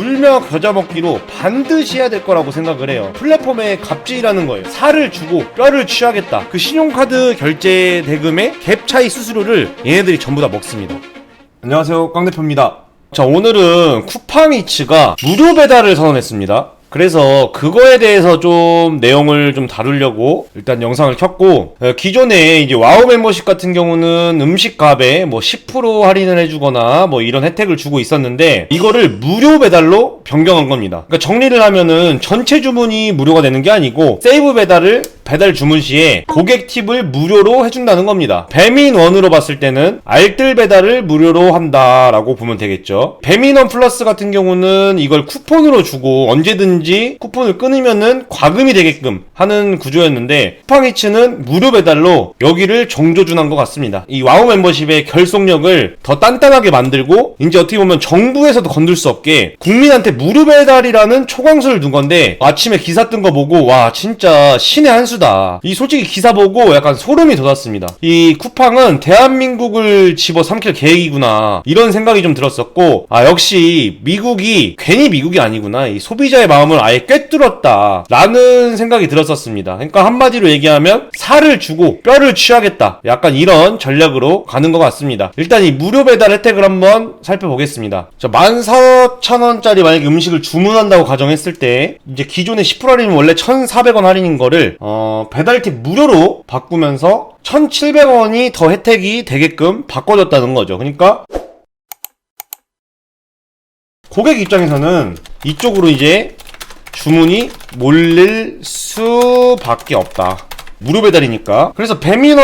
물며 겨자 먹기로 반드시 해야 될 거라고 생각을 해요. 플랫폼의 갑질이라는 거예요. 살을 주고 뼈를 취하겠다. 그 신용카드 결제 대금의 갭 차이 수수료를 얘네들이 전부 다 먹습니다. 안녕하세요. 깡 대표입니다. 자, 오늘은 쿠팡이츠가 무료 배달을 선언했습니다. 그래서 그거에 대해서 좀 내용을 좀 다루려고 일단 영상을 켰고 어, 기존에 이제 와우 멤버십 같은 경우는 음식 값에 뭐 10% 할인을 해주거나 뭐 이런 혜택을 주고 있었는데 이거를 무료 배달로 변경한 겁니다. 그러니까 정리를 하면은 전체 주문이 무료가 되는 게 아니고 세이브 배달을 배달 주문 시에 고객 팁을 무료로 해준다는 겁니다. 배민원으로 봤을 때는 알뜰 배달을 무료로 한다라고 보면 되겠죠. 배민원 플러스 같은 경우는 이걸 쿠폰으로 주고 언제든지 쿠폰을 끊으면은 과금이 되게끔 하는 구조였는데 쿠팡이츠는 무료 배달로 여기를 정조준한 것 같습니다. 이 와우 멤버십의 결속력을 더 단단하게 만들고 이제 어떻게 보면 정부에서도 건들 수 없게 국민한테 무료 배달이라는 초광수를 둔 건데 아침에 기사 뜬 거 보고 와 진짜 신의 한 수 다. 이 솔직히 기사 보고 약간 소름이 돋았습니다. 이 쿠팡은 대한민국을 집어 삼킬 계획이구나 이런 생각이 좀 들었었고 아 역시 미국이 괜히 미국이 아니구나 이 소비자의 마음을 아예 꿰뚫었다 라는 생각이 들었었습니다. 그러니까 한마디로 얘기하면 살을 주고 뼈를 취하겠다 약간 이런 전략으로 가는 것 같습니다. 일단 이 무료 배달 혜택을 한번 살펴보겠습니다. 자 14,000원짜리 만약에 음식을 주문한다고 가정했을 때 이제 기존의 10% 할인은 원래 1,400원 할인인 거를 어, 배달팁 무료로 바꾸면서 1,700원이 더 혜택이 되게끔 바꿔줬다는 거죠. 그러니까 고객 입장에서는 이쪽으로 이제 주문이 몰릴 수밖에 없다. 무료 배달이니까. 그래서 배민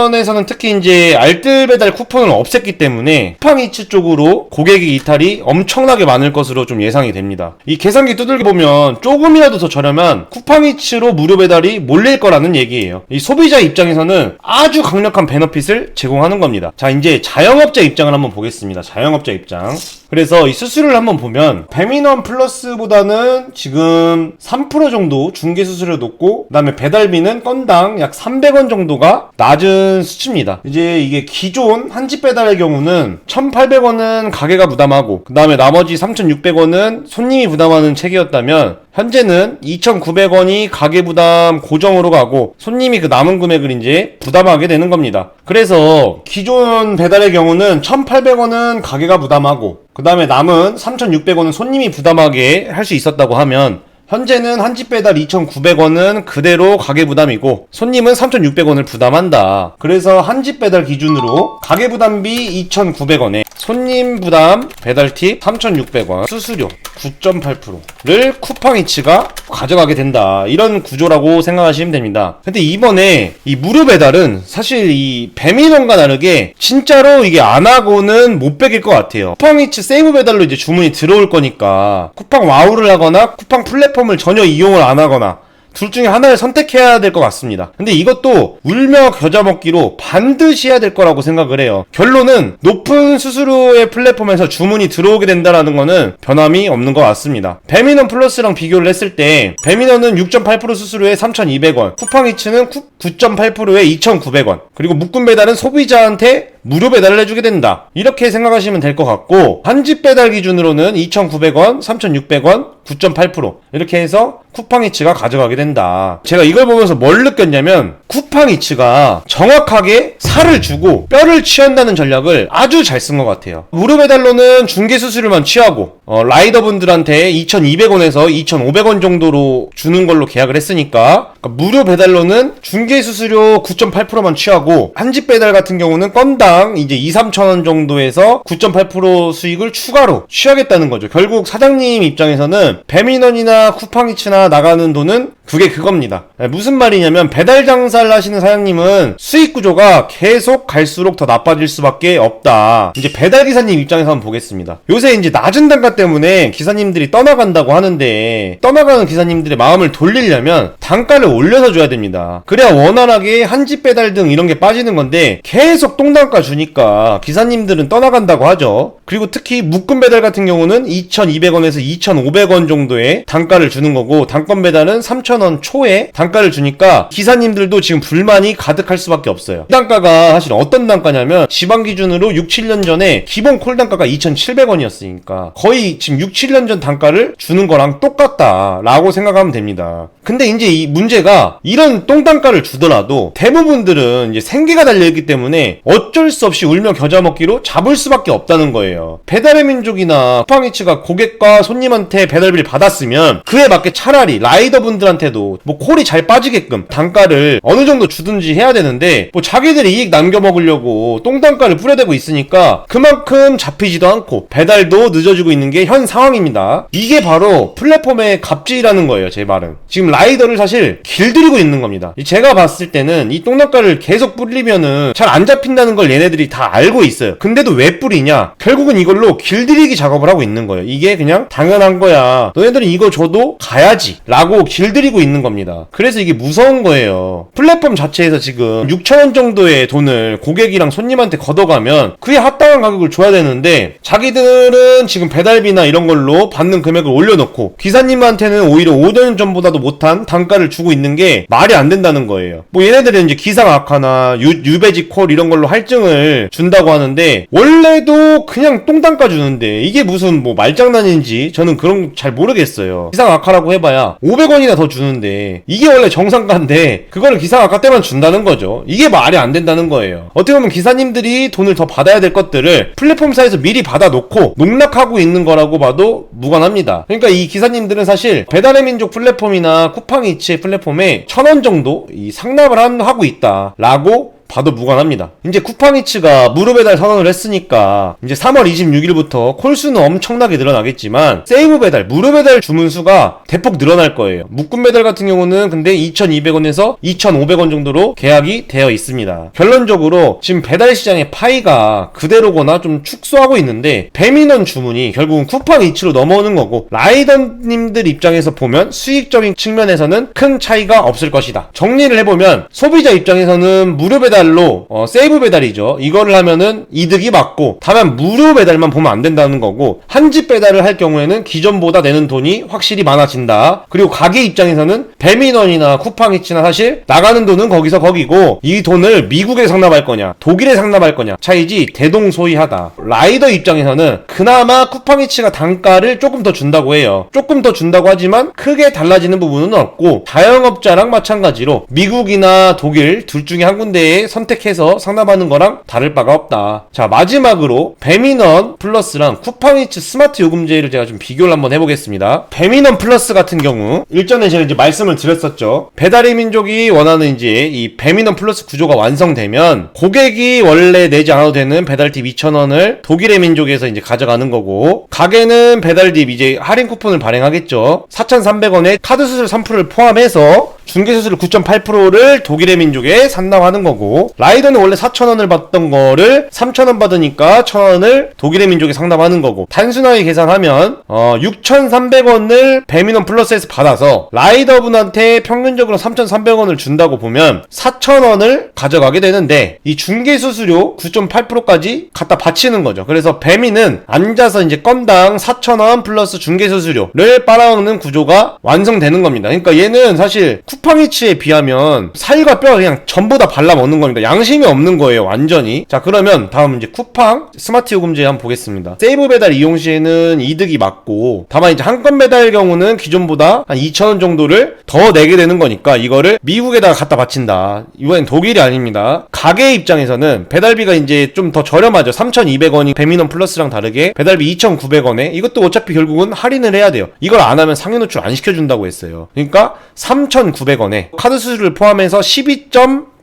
원에서는 특히 이제 알뜰 배달 쿠폰을 없앴기 때문에 쿠팡이츠 쪽으로 고객의 이탈이 엄청나게 많을 것으로 좀 예상이 됩니다. 이 계산기 두들겨 보면 조금이라도 더 저렴한 쿠팡이츠로 무료 배달이 몰릴 거라는 얘기예요. 이 소비자 입장에서는 아주 강력한 베너핏을 제공하는 겁니다. 자, 이제 자영업자 입장을 한번 보겠습니다. 자영업자 입장. 그래서 이 수수료를 한번 보면 배민원 플러스보다는 지금 3% 정도 중개 수수료 높고 그다음에 배달비는 건당 약 300원 정도가 낮은 수치입니다. 이제 이게 기존 한 집 배달의 경우는 1,800원은 가게가 부담하고 그 다음에 나머지 3,600원은 손님이 부담하는 책이었다면 현재는 2,900원이 가게 부담 고정으로 가고 손님이 그 남은 금액을 이제 부담하게 되는 겁니다. 그래서 기존 배달의 경우는 1,800원은 가게가 부담하고 그 다음에 남은 3,600원은 손님이 부담하게 할 수 있었다고 하면 현재는 한 집 배달 2,900원은 그대로 가게 부담이고 손님은 3,600원을 부담한다. 그래서 한 집 배달 기준으로 가게 부담비 2,900원에 손님 부담 배달 팁 3,600원 수수료 9.8%를 쿠팡이츠가 가져가게 된다. 이런 구조라고 생각하시면 됩니다. 근데 이번에 이 무료 배달은 사실 이 배민원과 다르게 진짜로 이게 안 하고는 못 빼길 것 같아요. 쿠팡이츠 세이브 배달로 이제 주문이 들어올 거니까 쿠팡 와우를 하거나 쿠팡 플랫폼 을 전혀 이용을 안 하거나 둘 중에 하나를 선택해야 될 것 같습니다. 근데 이것도 울며 겨자 먹기로 반드시 해야 될 거라고 생각을 해요. 결론은 높은 수수료의 플랫폼에서 주문이 들어오게 된다라는 거는 변함이 없는 것 같습니다. 배민원 플러스랑 비교를 했을 때 배민원은 6.8% 수수료에 3,200원, 쿠팡이츠는 9.8%에 2,900원, 그리고 묶음 배달은 소비자한테 무료 배달을 해주게 된다. 이렇게 생각하시면 될 것 같고 한집 배달 기준으로는 2,900원, 3,600원, 9.8% 이렇게 해서 쿠팡이츠가 가져가게 된다. 제가 이걸 보면서 뭘 느꼈냐면 쿠팡이츠가 정확하게 살을 주고 뼈를 취한다는 전략을 아주 잘 쓴 것 같아요. 무료 배달로는 중개 수수료만 취하고 어, 라이더분들한테 2,200원에서 2,500원 정도로 주는 걸로 계약을 했으니까 그러니까 무료 배달로는 중개 수수료 9.8%만 취하고 한 집 배달 같은 경우는 건당 이제 2, 3천 원 정도에서 9.8% 수익을 추가로 취하겠다는 거죠. 결국 사장님 입장에서는 배민원이나 쿠팡이츠나 나가는 돈은 그게 그겁니다. 네, 무슨 말이냐면 배달 장사를 하시는 사장님은 수익 구조가 계속 갈수록 더 나빠질 수밖에 없다. 이제 배달 기사님 입장에서 한번 보겠습니다. 요새 이제 낮은 단가 때문에 기사님들이 떠나간다고 하는데 떠나가는 기사님들의 마음을 돌리려면 단가를 올려서 줘야 됩니다. 그래야 원활하게 한집 배달 등 이런 게 빠지는 건데 계속 똥단가 주니까 기사님들은 떠나간다고 하죠. 그리고 특히 묶음 배달 같은 경우는 2,200원에서 2,500원 정도의 단가를 주는 거고 단건 배달은 3,000원 3,000원 초에 단가를 주니까 기사님들도 지금 불만이 가득할 수밖에 없어요. 이 단가가 사실 어떤 단가냐면 지방 기준으로 6, 7년 전에 기본 콜 단가가 2,700원이었으니까 거의 지금 6, 7년 전 단가를 주는 거랑 똑같다라고 생각하면 됩니다. 근데 이제 이 문제가 이런 똥단가를 주더라도 대부분들은 이제 생계가 달려있기 때문에 어쩔 수 없이 울며 겨자 먹기로 잡을 수밖에 없다는 거예요. 배달의 민족이나 쿠팡이츠가 고객과 손님한테 배달비를 받았으면 그에 맞게 차라리 라이더분들 한테도 뭐 콜이 잘 빠지게끔 단가를 어느 정도 주든지 해야 되는데 뭐 자기들이 이익 남겨 먹으려고 똥단가를 뿌려대고 있으니까 그만큼 잡히지도 않고 배달도 늦어지고 있는 게 현 상황입니다. 이게 바로 플랫폼의 갑질이라는 거예요. 제 말은. 지금 라이더를 사실 길들이고 있는 겁니다. 제가 봤을 때는 이 똥단가를 계속 뿌리면은 잘 안 잡힌다는 걸 얘네들이 다 알고 있어요. 근데도 왜 뿌리냐? 결국은 이걸로 길들이기 작업을 하고 있는 거예요. 이게 그냥 당연한 거야. 너네들은 이거 줘도 가야지. 라고 길들이고 있는 겁니다. 그래서 이게 무서운 거예요. 플랫폼 자체에서 지금 6천원 정도의 돈을 고객이랑 손님한테 걷어가면 그에 합당한 가격을 줘야 되는데 자기들은 지금 배달비나 이런 걸로 받는 금액을 올려놓고 기사님한테는 오히려 5년 전보다도 못한 단가를 주고 있는 게 말이 안 된다는 거예요. 뭐 얘네들은 이제 기상 악화나 유, 유배지 콜 이런 걸로 할증을 준다고 하는데 원래도 그냥 똥단가 주는데 이게 무슨 뭐 말장난인지 저는 그런 거잘 모르겠어요. 기상 악화라고 해봐야 500원이나 더 주는 데 이게 원래 정상가인데 그거를 기상 악화 때만 준다는 거죠. 이게 말이 안 된다는 거예요. 어떻게 보면 기사님들이 돈을 더 받아야 될 것들을 플랫폼사에서 미리 받아놓고 농락하고 있는 거라고 봐도 무관합니다. 그러니까 이 기사님들은 사실 배달의 민족 플랫폼이나 쿠팡이츠의 플랫폼에 천 원 정도 이 상납을 한- 하고 있다라고 봐도 무관합니다. 이제 쿠팡이츠가 무료 배달 선언을 했으니까 이제 3월 26일부터 콜수는 엄청나게 늘어나겠지만 세이브 배달, 무료 배달 주문 수가 대폭 늘어날 거예요. 묶음 배달 같은 경우는 근데 2,200원에서 2,500원 정도로 계약이 되어 있습니다. 결론적으로 지금 배달 시장의 파이가 그대로거나 좀 축소하고 있는데 배민원 주문이 결국은 쿠팡이츠로 넘어오는 거고 라이더님들 입장에서 보면 수익적인 측면에서는 큰 차이가 없을 것이다. 정리를 해보면 소비자 입장에서는 무료 배달 로 어, 세이브 배달이죠. 이거를 하면은 이득이 맞고 다만 무료 배달만 보면 안 된다는 거고 한 집 배달을 할 경우에는 기존보다 내는 돈이 확실히 많아진다. 그리고 가게 입장에서는 배민원이나 쿠팡이츠나 사실 나가는 돈은 거기서 거기고 이 돈을 미국에 상납할 거냐 독일에 상납할 거냐 차이지 대동소이하다. 라이더 입장에서는 그나마 쿠팡이츠가 단가를 조금 더 준다고 해요. 조금 더 준다고 하지만 크게 달라지는 부분은 없고 자영업자랑 마찬가지로 미국이나 독일 둘 중에 한 군데에 선택해서 상담하는 거랑 다를 바가 없다. 자 마지막으로 배민원 플러스랑 쿠팡이츠 스마트 요금제를 제가 좀 비교를 한번 해보겠습니다. 배민원 플러스 같은 경우 일전에 제가 이제 말씀을 드렸었죠. 배달의 민족이 원하는 이제 이 배민원 플러스 구조가 완성되면 고객이 원래 내지 않아도 되는 배달팁 2,000원을 독일의 민족에서 이제 가져가는 거고 가게는 배달팁 이제 할인 쿠폰을 발행하겠죠. 4,300원에 카드 수수료 3%를 포함해서 중개 수수료 9.8%를 독일의 민족에 산납하는 거고 라이더는 원래 4,000원을 받던 거를 3,000원 받으니까 1,000원을 독일의 민족에 상납하는 거고 단순하게 계산하면 어 6,300원을 배민원 플러스에서 받아서 라이더분한테 평균적으로 3,300원을 준다고 보면 4,000원을 가져가게 되는데 이 중개 수수료 9.8%까지 갖다 바치는 거죠. 그래서 배민은 앉아서 이제 건당 4,000원 플러스 중개 수수료를 빨아먹는 구조가 완성되는 겁니다. 그러니까 얘는 사실 쿠팡이츠에 비하면 살과 뼈 그냥 전부 다 발라 먹는 겁니다. 양심이 없는 거예요, 완전히. 자, 그러면 다음 이제 쿠팡 스마트 요금제 한번 보겠습니다. 세이브 배달 이용 시에는 이득이 맞고 다만 이제 한 건 배달 경우는 기존보다 한 2,000원 정도를 더 내게 되는 거니까 이거를 미국에다가 갖다 바친다. 이번엔 독일이 아닙니다. 가게 입장에서는 배달비가 이제 좀 더 저렴하죠. 3,200원이 배민원 플러스랑 다르게 배달비 2,900원에 이것도 어차피 결국은 할인을 해야 돼요. 이걸 안 하면 상해 노출 안 시켜준다고 했어요. 그러니까 3,900 원에 카드 수수료를 포함해서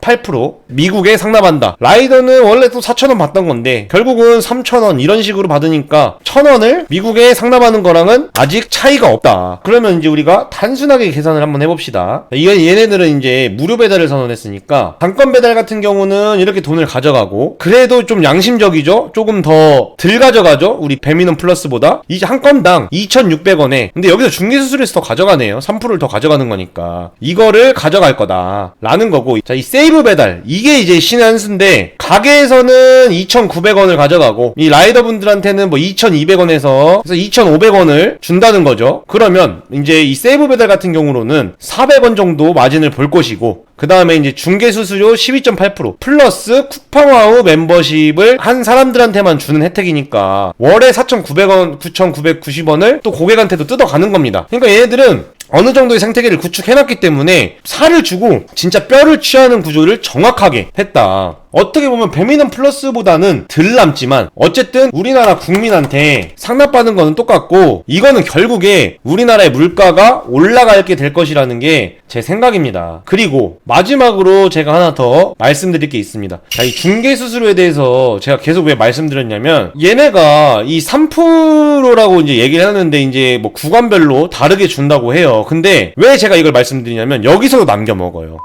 12.8% 미국에 상납한다. 라이더는 원래 또 4,000원 받던 건데 결국은 3,000원 이런 식으로 받으니까 1,000원을 미국에 상납하는 거랑은 아직 차이가 없다. 그러면 이제 우리가 단순하게 계산을 한번 해봅시다. 이건 얘네들은 이제 무료 배달을 선언했으니까 단건 배달 같은 경우는 이렇게 돈을 가져가고 그래도 좀 양심적이죠? 조금 더 덜 가져가죠? 우리 배민원 플러스보다 이제 한 건당 2,600원에 근데 여기서 중개 수수료에서 더 가져가네요. 3%를 더 가져가는 거니까 이거를 가져갈 거다 라는 거고 자이 세이브 세이브 배달 이게 이제 신의 한 수인데 가게에서는 2,900원을 가져가고 이 라이더분들한테는 뭐 2,200원에서 그래서 2,500원을 준다는 거죠. 그러면 이제 이 세이브 배달 같은 경우로는 400원 정도 마진을 볼 것이고 그 다음에 이제 중개 수수료 12.8% 플러스 쿠팡와우 멤버십을 한 사람들한테만 주는 혜택이니까 월에 4,900원, 9,990원을 또 고객한테도 뜯어가는 겁니다. 그러니까 얘네들은 어느 정도의 생태계를 구축해놨기 때문에 살을 주고 진짜 뼈를 취하는 구조를 정확하게 했다. 어떻게 보면 배민원 플러스보다는 덜 남지만 어쨌든 우리나라 국민한테 상납받는 거는 똑같고 이거는 결국에 우리나라의 물가가 올라가게 될 것이라는 게 제 생각입니다. 그리고 마지막으로 제가 하나 더 말씀드릴 게 있습니다. 자, 이 중개 수수료에 대해서 제가 계속 왜 말씀드렸냐면 얘네가 이 3%라고 이제 얘기를 하는데 이제 뭐 구간별로 다르게 준다고 해요. 근데 왜 제가 이걸 말씀드리냐면 여기서도 남겨 먹어요.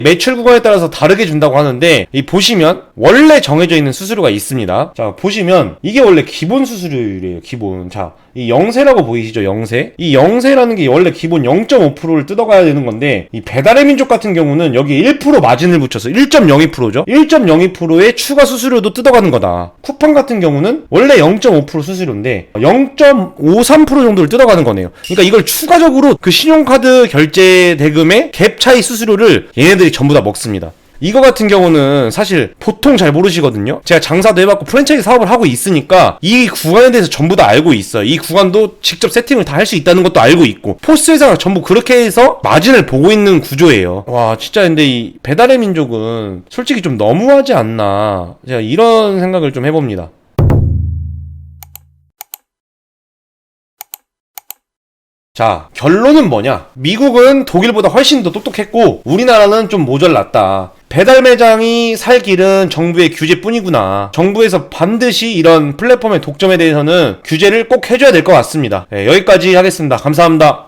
매출 구간에 따라서 다르게 준다고 하는데 이 보시면 원래 정해져 있는 수수료가 있습니다. 자 보시면 이게 원래 기본 수수료율이에요. 기본 자. 이 영세라고 보이시죠? 영세. 이 영세라는 게 원래 기본 0.5%를 뜯어가야 되는 건데 이 배달의 민족 같은 경우는 여기 1% 마진을 붙여서 1.02%죠. 1.02%의 추가 수수료도 뜯어가는 거다. 쿠팡 같은 경우는 원래 0.5% 수수료인데 0.53% 정도를 뜯어가는 거네요. 그러니까 이걸 추가적으로 그 신용카드 결제 대금의 갭 차이 수수료를 얘네들이 전부 다 먹습니다. 이거 같은 경우는 사실 보통 잘 모르시거든요. 제가 장사도 해봤고 프랜차이즈 사업을 하고 있으니까 이 구간에 대해서 전부 다 알고 있어요. 이 구간도 직접 세팅을 다 할 수 있다는 것도 알고 있고 포스 회사가 전부 그렇게 해서 마진을 보고 있는 구조예요. 와 진짜 근데 이 배달의 민족은 솔직히 좀 너무하지 않나 제가 이런 생각을 좀 해봅니다. 자, 결론은 뭐냐? 미국은 독일보다 훨씬 더 똑똑했고, 우리나라는 좀 모자랐다. 배달 매장이 살 길은 정부의 규제뿐이구나. 정부에서 반드시 이런 플랫폼의 독점에 대해서는 규제를 꼭 해줘야 될 것 같습니다. 네, 여기까지 하겠습니다. 감사합니다.